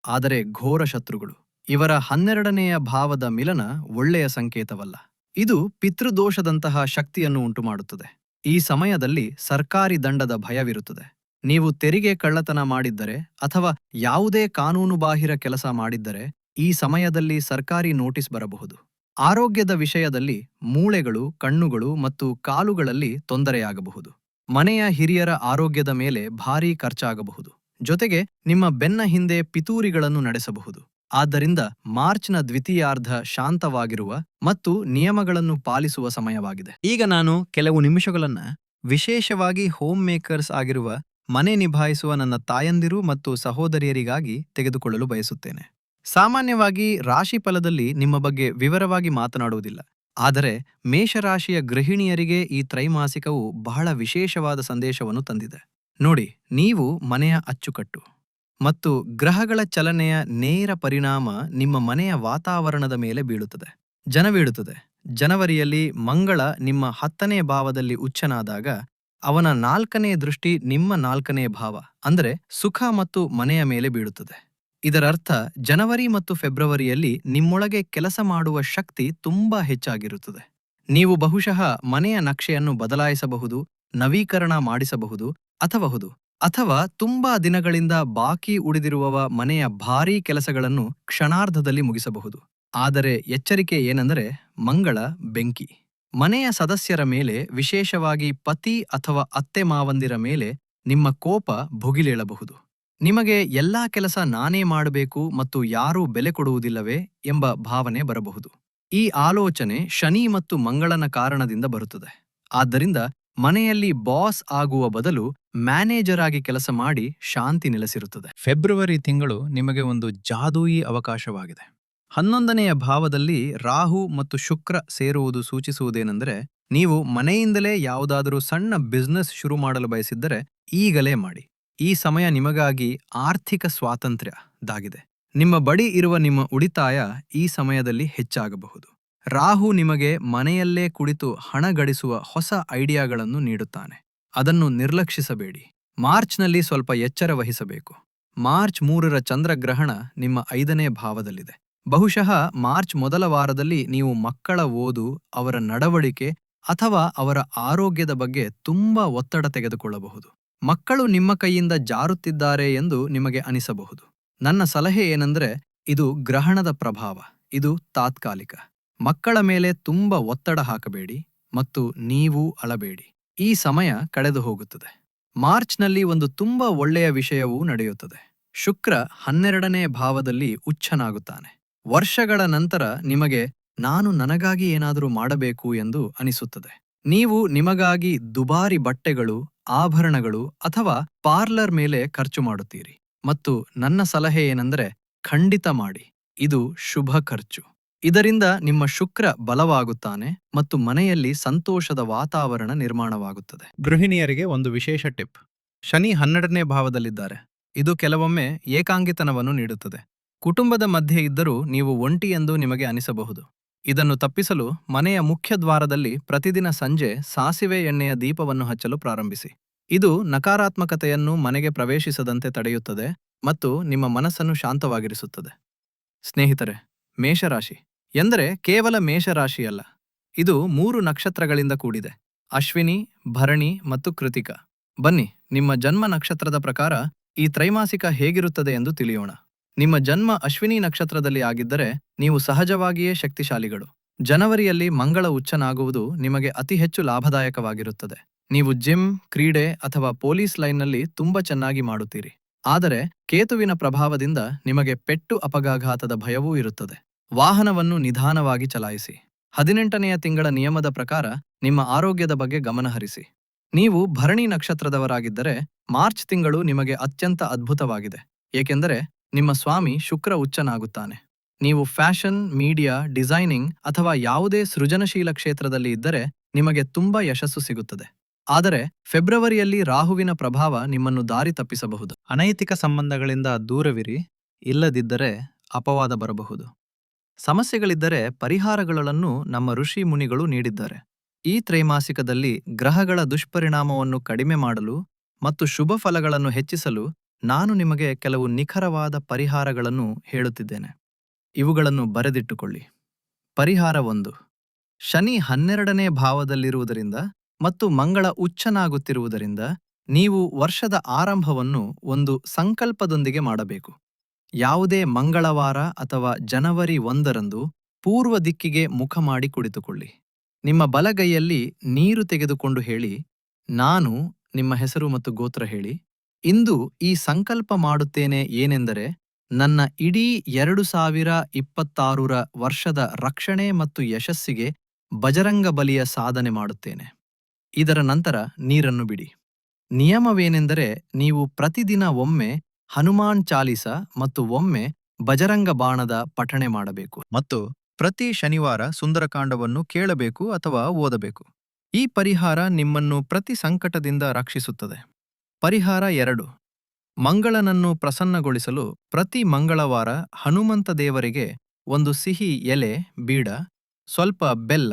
ಆದರೆ ಘೋರ ಶತ್ರುಗಳು. ಇವರ ಹನ್ನೆರಡನೆಯ ಭಾವದ ಮಿಲನ ಒಳ್ಳೆಯ ಸಂಕೇತವಲ್ಲ. ಇದು ಪಿತೃದೋಷದಂತಹ ಶಕ್ತಿಯನ್ನು ಉಂಟುಮಾಡುತ್ತದೆ. ಈ ಸಮಯದಲ್ಲಿ ಸರ್ಕಾರಿ ದಂಡದ ಭಯವಿರುತ್ತದೆ. ನೀವು ತೆರಿಗೆ ಕಳ್ಳತನ ಮಾಡಿದ್ದರೆ ಅಥವಾ ಯಾವುದೇ ಕಾನೂನುಬಾಹಿರ ಕೆಲಸ ಮಾಡಿದ್ದರೆ ಈ ಸಮಯದಲ್ಲಿ ಸರ್ಕಾರಿ ನೋಟಿಸ್ ಬರಬಹುದು. ಆರೋಗ್ಯದ ವಿಷಯದಲ್ಲಿ ಮೂಳೆಗಳು, ಕಣ್ಣುಗಳು ಮತ್ತು ಕಾಲುಗಳಲ್ಲಿ ತೊಂದರೆಯಾಗಬಹುದು. ಮನೆಯ ಹಿರಿಯರ ಆರೋಗ್ಯದ ಮೇಲೆ ಭಾರೀ ಖರ್ಚಾಗಬಹುದು. ಜೊತೆಗೆ ನಿಮ್ಮ ಬೆನ್ನ ಹಿಂದೆ ಪಿತೂರಿಗಳನ್ನು ನಡೆಸಬಹುದು. ಆದ್ದರಿಂದ ಮಾರ್ಚ್ನ ದ್ವಿತೀಯಾರ್ಧ ಶಾಂತವಾಗಿರುವ ಮತ್ತು ನಿಯಮಗಳನ್ನು ಪಾಲಿಸುವ ಸಮಯವಾಗಿದೆ. ಈಗ ನಾನು ಕೆಲವು ನಿಮಿಷಗಳನ್ನ ವಿಶೇಷವಾಗಿ ಹೋಮ್ ಮೇಕರ್ಸ್ ಆಗಿರುವ ಮನೆ ನಿಭಾಯಿಸುವ ನನ್ನ ತಾಯಂದಿರು ಮತ್ತು ಸಹೋದರಿಯರಿಗಾಗಿ ತೆಗೆದುಕೊಳ್ಳಲು ಬಯಸುತ್ತೇನೆ. ಸಾಮಾನ್ಯವಾಗಿ ರಾಶಿ ಫಲದಲ್ಲಿ ನಿಮ್ಮ ಬಗ್ಗೆ ವಿವರವಾಗಿ ಮಾತನಾಡುವುದಿಲ್ಲ. ಆದರೆ ಮೇಷರಾಶಿಯ ಗೃಹಿಣಿಯರಿಗೆ ಈ ತ್ರೈಮಾಸಿಕವು ಬಹಳ ವಿಶೇಷವಾದ ಸಂದೇಶವನ್ನು ತಂದಿದೆ. ನೋಡಿ, ನೀವು ಮನೆಯ ಅಚ್ಚುಕಟ್ಟು. ಮತ್ತು ಗ್ರಹಗಳ ಚಲನೆಯ ನೇರ ಪರಿಣಾಮ ನಿಮ್ಮ ಮನೆಯ ವಾತಾವರಣದ ಮೇಲೆ ಬೀಳುತ್ತದೆ. ಜನವೀಳುತ್ತದೆ ಜನವರಿಯಲ್ಲಿ ಮಂಗಳ ನಿಮ್ಮ ಹತ್ತನೇ ಭಾವದಲ್ಲಿ ಉಚ್ಚನಾದಾಗ ಅವನ ನಾಲ್ಕನೇ ದೃಷ್ಟಿ ನಿಮ್ಮ ನಾಲ್ಕನೇ ಭಾವ, ಅಂದರೆ ಸುಖ ಮತ್ತು ಮನೆಯ ಮೇಲೆ ಬೀಳುತ್ತದೆ. ಇದರರ್ಥ ಜನವರಿ ಮತ್ತು ಫೆಬ್ರವರಿಯಲ್ಲಿ ನಿಮ್ಮೊಳಗೆ ಕೆಲಸ ಮಾಡುವ ಶಕ್ತಿ ತುಂಬಾ ಹೆಚ್ಚಾಗಿರುತ್ತದೆ. ನೀವು ಬಹುಶಃ ಮನೆಯ ನಕ್ಷೆಯನ್ನು ಬದಲಾಯಿಸಬಹುದು, ನವೀಕರಣ ಮಾಡಿಸಬಹುದು ಅಥಬಹುದು ಅಥವಾ ತುಂಬಾ ದಿನಗಳಿಂದ ಬಾಕಿ ಉಳಿದಿರುವವ ಮನೆಯ ಭಾರೀ ಕೆಲಸಗಳನ್ನು ಕ್ಷಣಾರ್ಧದಲ್ಲಿ ಮುಗಿಸಬಹುದು. ಆದರೆ ಎಚ್ಚರಿಕೆ ಏನೆಂದರೆ ಮಂಗಳ, ಬೆಂಕಿ. ಮನೆಯ ಸದಸ್ಯರ ಮೇಲೆ ವಿಶೇಷವಾಗಿ ಪತಿ ಅಥವಾ ಅತ್ತೆ ಮಾವಂದಿರ ಮೇಲೆ ನಿಮ್ಮ ಕೋಪ ಭುಗಿಲೇಳಬಹುದು. ನಿಮಗೆ ಎಲ್ಲಾ ಕೆಲಸ ನಾನೇ ಮಾಡಬೇಕು ಮತ್ತು ಯಾರೂ ಬೆಲೆ ಕೊಡುವುದಿಲ್ಲವೇ ಎಂಬ ಭಾವನೆ ಬರಬಹುದು. ಈ ಆಲೋಚನೆ ಶನಿ ಮತ್ತು ಮಂಗಳನ ಕಾರಣದಿಂದ ಬರುತ್ತದೆ. ಆದ್ದರಿಂದ ಮನೆಯಲ್ಲಿ ಬಾಸ್ ಆಗುವ ಬದಲು ಮ್ಯಾನೇಜರ್ ಆಗಿ ಕೆಲಸ ಮಾಡಿ ಶಾಂತಿ ನೆಲೆಸಿರುತ್ತದೆ. ಫೆಬ್ರವರಿ ತಿಂಗಳು ನಿಮಗೆ ಒಂದು ಜಾದೂಯಿ ಅವಕಾಶವಾಗಿದೆ. ಹನ್ನೊಂದನೆಯ ಭಾವದಲ್ಲಿ ರಾಹು ಮತ್ತು ಶುಕ್ರ ಸೇರುವುದು ಸೂಚಿಸುವುದೇನೆಂದರೆ, ನೀವು ಮನೆಯಿಂದಲೇ ಯಾವುದಾದರೂ ಸಣ್ಣ ಬಿಸ್ನೆಸ್ ಶುರು ಮಾಡಲು ಬಯಸಿದ್ದರೆ ಈಗಲೇ ಮಾಡಿ. ಈ ಸಮಯ ನಿಮಗಾಗಿ ಆರ್ಥಿಕ ಸ್ವಾತಂತ್ರ್ಯದಾಗಿದೆ. ನಿಮ್ಮ ಬಳಿ ಇರುವ ನಿಮ್ಮ ಉಳಿತಾಯ ಈ ಸಮಯದಲ್ಲಿ ಹೆಚ್ಚಾಗಬಹುದು. ರಾಹು ನಿಮಗೆ ಮನೆಯಲ್ಲೇ ಕುಳಿತು ಹಣ ಗಳಿಸುವ ಹೊಸ ಐಡಿಯಾಗಳನ್ನು ನೀಡುತ್ತಾನೆ. ಅದನ್ನು ನಿರ್ಲಕ್ಷಿಸಬೇಡಿ. ಮಾರ್ಚ್ನಲ್ಲಿ ಸ್ವಲ್ಪ ಎಚ್ಚರ ವಹಿಸಬೇಕು. ಮಾರ್ಚ್ ಮೂರರ ಚಂದ್ರಗ್ರಹಣ ನಿಮ್ಮ ಐದನೇ ಭಾವದಲ್ಲಿದೆ. ಬಹುಶಃ ಮಾರ್ಚ್ ಮೊದಲ ವಾರದಲ್ಲಿ ನೀವು ಮಕ್ಕಳ ಓದು, ಅವರ ನಡವಳಿಕೆ ಅಥವಾ ಅವರ ಆರೋಗ್ಯದ ಬಗ್ಗೆ ತುಂಬಾ ಒತ್ತಡ ತೆಗೆದುಕೊಳ್ಳಬಹುದು. ಮಕ್ಕಳು ನಿಮ್ಮ ಕೈಯಿಂದ ಜಾರುತ್ತಿದ್ದಾರೆ ಎಂದು ನಿಮಗೆ ಅನಿಸಬಹುದು. ನನ್ನ ಸಲಹೆ ಏನೆಂದರೆ, ಇದು ಗ್ರಹಣದ ಪ್ರಭಾವ, ಇದು ತಾತ್ಕಾಲಿಕ. ಮಕ್ಕಳ ಮೇಲೆ ತುಂಬ ಒತ್ತಡ ಹಾಕಬೇಡಿ ಮತ್ತು ನೀವು ಅಳಬೇಡಿ. ಈ ಸಮಯ ಕಳೆದು ಹೋಗುತ್ತದೆ. ಮಾರ್ಚ್ನಲ್ಲಿ ಒಂದು ತುಂಬ ಒಳ್ಳೆಯ ವಿಷಯವೂ ನಡೆಯುತ್ತದೆ. ಶುಕ್ರ ಹನ್ನೆರಡನೇ ಭಾವದಲ್ಲಿ ಉಚ್ಛನಾಗುತ್ತಾನೆ ವರ್ಷಗಳ ನಂತರ ನಿಮಗೆ ನಾನು ನನಗಾಗಿ ಏನಾದರೂ ಮಾಡಬೇಕು ಎಂದು ಅನಿಸುತ್ತದೆ. ನೀವು ನಿಮಗಾಗಿ ದುಬಾರಿ ಬಟ್ಟೆಗಳು, ಆಭರಣಗಳು ಅಥವಾ ಪಾರ್ಲರ್ ಮೇಲೆ ಖರ್ಚು ಮಾಡುತ್ತೀರಿ. ಮತ್ತು ನನ್ನ ಸಲಹೆ ಏನೆಂದರೆ ಖಂಡಿತ ಮಾಡಿ. ಇದು ಶುಭ ಖರ್ಚು. ಇದರಿಂದ ನಿಮ್ಮ ಶುಕ್ರ ಬಲವಾಗುತ್ತಾನೆ ಮತ್ತು ಮನೆಯಲ್ಲಿ ಸಂತೋಷದ ವಾತಾವರಣ ನಿರ್ಮಾಣವಾಗುತ್ತದೆ. ಗೃಹಿಣಿಯರಿಗೆ ಒಂದು ವಿಶೇಷ ಟಿಪ್. ಶನಿ ಹನ್ನೆರಡನೇ ಭಾವದಲ್ಲಿದ್ದಾರೆ. ಇದು ಕೆಲವೊಮ್ಮೆ ಏಕಾಂಗಿತನವನ್ನು ನೀಡುತ್ತದೆ. ಕುಟುಂಬದ ಮಧ್ಯೆ ಇದ್ದರೂ ನೀವು ಒಂಟಿ ಎಂದು ನಿಮಗೆ ಅನಿಸಬಹುದು. ಇದನ್ನು ತಪ್ಪಿಸಲು ಮನೆಯ ಮುಖ್ಯ ದ್ವಾರದಲ್ಲಿ ಪ್ರತಿದಿನ ಸಂಜೆ ಸಾಸಿವೆ ಎಣ್ಣೆಯ ದೀಪವನ್ನು ಹಚ್ಚಲು ಪ್ರಾರಂಭಿಸಿ. ಇದು ನಕಾರಾತ್ಮಕತೆಯನ್ನು ಮನೆಗೆ ಪ್ರವೇಶಿಸದಂತೆ ತಡೆಯುತ್ತದೆ ಮತ್ತು ನಿಮ್ಮ ಮನಸ್ಸನ್ನು ಶಾಂತವಾಗಿರಿಸುತ್ತದೆ. ಸ್ನೇಹಿತರೆ, ಮೇಷರಾಶಿ. ಎಂದರೆ ಕೇವಲ ಮೇಷರಾಶಿಯಲ್ಲ, ಇದು ಮೂರು ನಕ್ಷತ್ರಗಳಿಂದ ಕೂಡಿದೆ. ಅಶ್ವಿನಿ, ಭರಣಿ ಮತ್ತು ಕೃತಿಕ. ಬನ್ನಿ, ನಿಮ್ಮ ಜನ್ಮ ನಕ್ಷತ್ರದ ಪ್ರಕಾರ ಈ ತ್ರೈಮಾಸಿಕ ಹೇಗಿರುತ್ತದೆ ಎಂದು ತಿಳಿಯೋಣ. ನಿಮ್ಮ ಜನ್ಮ ಅಶ್ವಿನಿ ನಕ್ಷತ್ರದಲ್ಲಿ ಆಗಿದ್ದರೆ ನೀವು ಸಹಜವಾಗಿಯೇ ಶಕ್ತಿಶಾಲಿಗಳು. ಜನವರಿಯಲ್ಲಿ ಮಂಗಳ ಉಚ್ಚನಾಗುವುದು ನಿಮಗೆ ಅತಿ ಹೆಚ್ಚು ಲಾಭದಾಯಕವಾಗಿರುತ್ತದೆ. ನೀವು ಜಿಮ್, ಕ್ರೀಡೆ ಅಥವಾ ಪೊಲೀಸ್ ಲೈನ್ನಲ್ಲಿ ತುಂಬಾ ಚೆನ್ನಾಗಿ ಮಾಡುತ್ತೀರಿ. ಆದರೆ ಕೇತುವಿನ ಪ್ರಭಾವದಿಂದ ನಿಮಗೆ ಪೆಟ್ಟು ಅಪಘಾಘಾತದ ಭಯವೂ ಇರುತ್ತದೆ. ವಾಹನವನ್ನು ನಿಧಾನವಾಗಿ ಚಲಾಯಿಸಿ. ಹದಿನೆಂಟನೆಯ ತಿಂಗಳ ನಿಯಮದ ಪ್ರಕಾರ ನಿಮ್ಮ ಆರೋಗ್ಯದ ಬಗ್ಗೆ ಗಮನಹರಿಸಿ ನೀವು ಭರಣಿ ನಕ್ಷತ್ರದವರಾಗಿದ್ದರೆ ಮಾರ್ಚ್ ತಿಂಗಳು ನಿಮಗೆ ಅತ್ಯಂತ ಅದ್ಭುತವಾಗಿದೆ. ಏಕೆಂದರೆ ನಿಮ್ಮ ಸ್ವಾಮಿ ಶುಕ್ರ ಉಚ್ಚನಾಗುತ್ತಾನೆ. ನೀವು ಫ್ಯಾಷನ್, ಮೀಡಿಯಾ, ಡಿಸೈನಿಂಗ್ ಅಥವಾ ಯಾವುದೇ ಸೃಜನಶೀಲ ಕ್ಷೇತ್ರದಲ್ಲಿ ಇದ್ದರೆ ನಿಮಗೆ ತುಂಬಾ ಯಶಸ್ಸು ಸಿಗುತ್ತದೆ. ಆದರೆ ಫೆಬ್ರವರಿಯಲ್ಲಿ ರಾಹುವಿನ ಪ್ರಭಾವ ನಿಮ್ಮನ್ನು ದಾರಿ ತಪ್ಪಿಸಬಹುದು. ಅನೈತಿಕ ಸಂಬಂಧಗಳಿಂದ ದೂರವಿರಿ, ಇಲ್ಲದಿದ್ದರೆ ಅಪವಾದ ಬರಬಹುದು. ಸಮಸ್ಯೆಗಳಿದ್ದರೆ ಪರಿಹಾರಗಳನ್ನು ನಮ್ಮ ಋಷಿ ಮುನಿಗಳು ನೀಡಿದ್ದಾರೆ. ಈ ತ್ರೈಮಾಸಿಕದಲ್ಲಿ ಗ್ರಹಗಳ ದುಷ್ಪರಿಣಾಮವನ್ನು ಕಡಿಮೆ ಮಾಡಲು ಮತ್ತು ಶುಭ ಫಲಗಳನ್ನು ಹೆಚ್ಚಿಸಲು ನಾನು ನಿಮಗೆ ಕೆಲವು ನಿಖರವಾದ ಪರಿಹಾರಗಳನ್ನು ಹೇಳುತ್ತಿದ್ದೇನೆ. ಇವುಗಳನ್ನು ಬರೆದಿಟ್ಟುಕೊಳ್ಳಿ. ಪರಿಹಾರ ಒಂದು. ಶನಿ ಹನ್ನೆರಡನೇ ಭಾವದಲ್ಲಿರುವುದರಿಂದ ಮತ್ತು ಮಂಗಳ ಉಚ್ಚನಾಗುತ್ತಿರುವುದರಿಂದ ನೀವು ವರ್ಷದ ಆರಂಭವನ್ನು ಒಂದು ಸಂಕಲ್ಪದೊಂದಿಗೆ ಮಾಡಬೇಕು. ಯಾವುದೇ ಮಂಗಳವಾರ ಅಥವಾ ಜನವರಿ ಒಂದರಂದು ಪೂರ್ವ ದಿಕ್ಕಿಗೆ ಮುಖ ಮಾಡಿ ಕುಳಿತುಕೊಳ್ಳಿ. ನಿಮ್ಮ ಬಲಗೈಯಲ್ಲಿ ನೀರು ತೆಗೆದುಕೊಂಡು ಹೇಳಿ, ನಾನು, ನಿಮ್ಮ ಹೆಸರು ಮತ್ತು ಗೋತ್ರ ಹೇಳಿ, ಇಂದು ಈ ಸಂಕಲ್ಪ ಮಾಡುತ್ತೇನೆ ಏನೆಂದರೆ, ನನ್ನ ಇಡೀ ಎರಡು ಸಾವಿರ ಇಪ್ಪತ್ತಾರರ ವರ್ಷದ ರಕ್ಷಣೆ ಮತ್ತು ಯಶಸ್ಸಿಗೆ ಬಜರಂಗ ಬಲಿಯ ಸಾಧನೆ ಮಾಡುತ್ತೇನೆ. ಇದರ ನಂತರ ನೀರನ್ನು ಬಿಡಿ. ನಿಯಮವೇನೆಂದರೆ, ನೀವು ಪ್ರತಿದಿನ ಒಮ್ಮೆ ಹನುಮಾನ್ ಚಾಲಿಸ ಮತ್ತು ಒಮ್ಮೆ ಬಜರಂಗ ಬಾಣದ ಪಠಣೆ ಮಾಡಬೇಕು ಮತ್ತು ಪ್ರತಿ ಶನಿವಾರ ಸುಂದರಕಾಂಡವನ್ನು ಕೇಳಬೇಕು ಅಥವಾ ಓದಬೇಕು. ಈ ಪರಿಹಾರ ನಿಮ್ಮನ್ನು ಪ್ರತಿ ಸಂಕಟದಿಂದ ರಕ್ಷಿಸುತ್ತದೆ. ಪರಿಹಾರ ಎರಡು. ಮಂಗಳನನ್ನು ಪ್ರಸನ್ನಗೊಳಿಸಲು ಪ್ರತಿ ಮಂಗಳವಾರ ಹನುಮಂತ ದೇವರಿಗೆ ಒಂದು ಸಿಹಿ ಎಲೆ, ಬೀಡ, ಸ್ವಲ್ಪ ಬೆಲ್ಲ,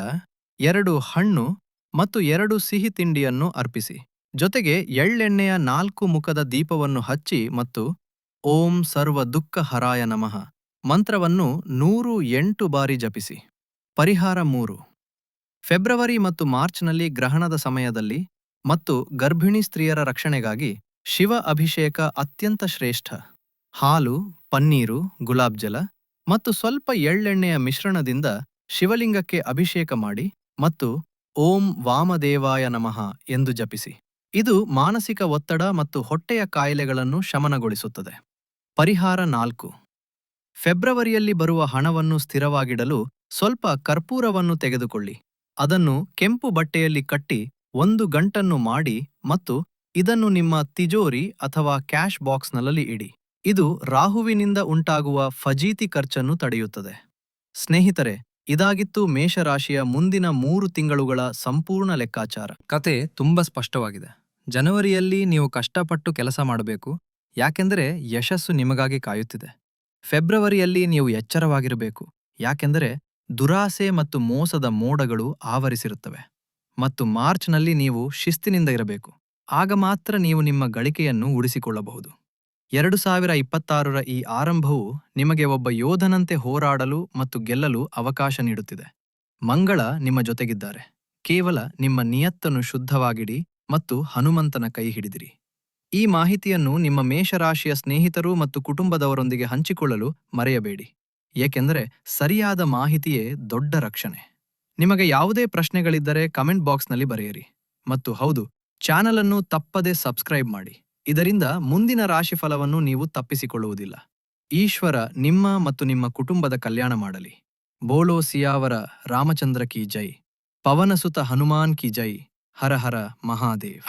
ಎರಡು ಹಣ್ಣು ಮತ್ತು ಎರಡು ಸಿಹಿ ತಿಂಡಿಯನ್ನು ಅರ್ಪಿಸಿ. ಜೊತೆಗೆ ಎಳ್ಳೆಣ್ಣೆಯ ನಾಲ್ಕು ಮುಖದ ದೀಪವನ್ನು ಹಚ್ಚಿ ಮತ್ತು ಓಂ ಸರ್ವ ದುಃಖ ಹರಾಯ ನಮಃ ಮಂತ್ರವನ್ನು ನೂರು ಎಂಟು ಬಾರಿ ಜಪಿಸಿ. ಪರಿಹಾರ ಮೂರು. ಫೆಬ್ರವರಿ ಮತ್ತು ಮಾರ್ಚ್ನಲ್ಲಿ ಗ್ರಹಣದ ಸಮಯದಲ್ಲಿ ಮತ್ತು ಗರ್ಭಿಣಿ ಸ್ತ್ರೀಯರ ರಕ್ಷಣೆಗಾಗಿ ಶಿವ ಅಭಿಷೇಕ ಅತ್ಯಂತ ಶ್ರೇಷ್ಠ. ಹಾಲು, ಪನ್ನೀರು, ಗುಲಾಬ್ ಜಲ ಮತ್ತು ಸ್ವಲ್ಪ ಎಳ್ಳೆಣ್ಣೆಯ ಮಿಶ್ರಣದಿಂದ ಶಿವಲಿಂಗಕ್ಕೆ ಅಭಿಷೇಕ ಮಾಡಿ ಮತ್ತು ಓಂ ವಾಮದೇವಾಯ ನಮಃ ಎಂದು ಜಪಿಸಿ. ಇದು ಮಾನಸಿಕ ಒತ್ತಡ ಮತ್ತು ಹೊಟ್ಟೆಯ ಕಾಯಿಲೆಗಳನ್ನು ಶಮನಗೊಳಿಸುತ್ತದೆ. ಪರಿಹಾರ ನಾಲ್ಕು. ಫೆಬ್ರವರಿಯಲ್ಲಿ ಬರುವ ಹಣವನ್ನು ಸ್ಥಿರವಾಗಿಡಲು ಸ್ವಲ್ಪ ಕರ್ಪೂರವನ್ನು ತೆಗೆದುಕೊಳ್ಳಿ. ಅದನ್ನು ಕೆಂಪು ಬಟ್ಟೆಯಲ್ಲಿ ಕಟ್ಟಿ ಒಂದು ಗಂಟನ್ನು ಮಾಡಿ ಮತ್ತು ಇದನ್ನು ನಿಮ್ಮ ತಿಜೋರಿ ಅಥವಾ ಕ್ಯಾಶ್ ಬಾಕ್ಸ್ನಲ್ಲಿ ಇಡಿ. ಇದು ರಾಹುವಿನಿಂದ ಉಂಟಾಗುವ ಫಜೀತಿ ಖರ್ಚನ್ನು ತಡೆಯುತ್ತದೆ. ಸ್ನೇಹಿತರೆ, ಇದಾಗಿತ್ತು ಮೇಷರಾಶಿಯ ಮುಂದಿನ ಮೂರು ತಿಂಗಳುಗಳ ಸಂಪೂರ್ಣ ಲೆಕ್ಕಾಚಾರ. ಕತೆ ತುಂಬ ಸ್ಪಷ್ಟವಾಗಿದೆ. ಜನವರಿಯಲ್ಲಿ ನೀವು ಕಷ್ಟಪಟ್ಟು ಕೆಲಸ ಮಾಡಬೇಕು, ಯಾಕೆಂದರೆ ಯಶಸ್ಸು ನಿಮಗಾಗಿ ಕಾಯುತ್ತಿದೆ. ಫೆಬ್ರವರಿಯಲ್ಲಿ ನೀವು ಎಚ್ಚರವಾಗಿರಬೇಕು, ಯಾಕೆಂದರೆ ದುರಾಸೆ ಮತ್ತು ಮೋಸದ ಮೋಡಗಳು ಆವರಿಸಿರುತ್ತವೆ. ಮತ್ತು ಮಾರ್ಚ್ನಲ್ಲಿ ನೀವು ಶಿಸ್ತಿನಿಂದ ಇರಬೇಕು, ಆಗ ಮಾತ್ರ ನೀವು ನಿಮ್ಮ ಗಳಿಕೆಯನ್ನು ಉಳಿಸಿಕೊಳ್ಳಬಹುದು. ಎರಡು ಸಾವಿರ ಇಪ್ಪತ್ತಾರರ ಈ ಆರಂಭವು ನಿಮಗೆ ಒಬ್ಬ ಯೋಧನಂತೆ ಹೋರಾಡಲು ಮತ್ತು ಗೆಲ್ಲಲು ಅವಕಾಶ ನೀಡುತ್ತಿದೆ. ಮಂಗಳ ನಿಮ್ಮ ಜೊತೆಗಿದ್ದಾರೆ. ಕೇವಲ ನಿಮ್ಮ ನಿಯತ್ತನ್ನು ಶುದ್ಧವಾಗಿಡಿ ಮತ್ತು ಹನುಮಂತನ ಕೈ ಹಿಡಿದಿರಿ. ಈ ಮಾಹಿತಿಯನ್ನು ನಿಮ್ಮ ಮೇಷರಾಶಿಯ ಸ್ನೇಹಿತರು ಮತ್ತು ಕುಟುಂಬದವರೊಂದಿಗೆ ಹಂಚಿಕೊಳ್ಳಲು ಮರೆಯಬೇಡಿ. ಏಕೆಂದರೆ ಸರಿಯಾದ ಮಾಹಿತಿಯೇ ದೊಡ್ಡ ರಕ್ಷಣೆ. ನಿಮಗೆ ಯಾವುದೇ ಪ್ರಶ್ನೆಗಳಿದ್ದರೆ ಕಮೆಂಟ್ ಬಾಕ್ಸ್ನಲ್ಲಿ ಬರೆಯಿರಿ. ಮತ್ತು ಹೌದು ಚಾನಲ್ ಅನ್ನು ತಪ್ಪದೆ ಸಬ್ಸ್ಕ್ರೈಬ್ ಮಾಡಿ. ಇದರಿಂದ ಮುಂದಿನ ರಾಶಿಫಲವನ್ನು ನೀವು ತಪ್ಪಿಸಿಕೊಳ್ಳುವುದಿಲ್ಲ. ಈಶ್ವರ ನಿಮ್ಮ ಮತ್ತು ನಿಮ್ಮ ಕುಟುಂಬದ ಕಲ್ಯಾಣ ಮಾಡಲಿ. ಬೋಲೋ ಸಿಯಾವರ ರಾಮಚಂದ್ರ ಕಿ ಜೈ. ಪವನಸುತ ಹನುಮಾನ್ ಕಿ ಜೈ. हर हर महादेव।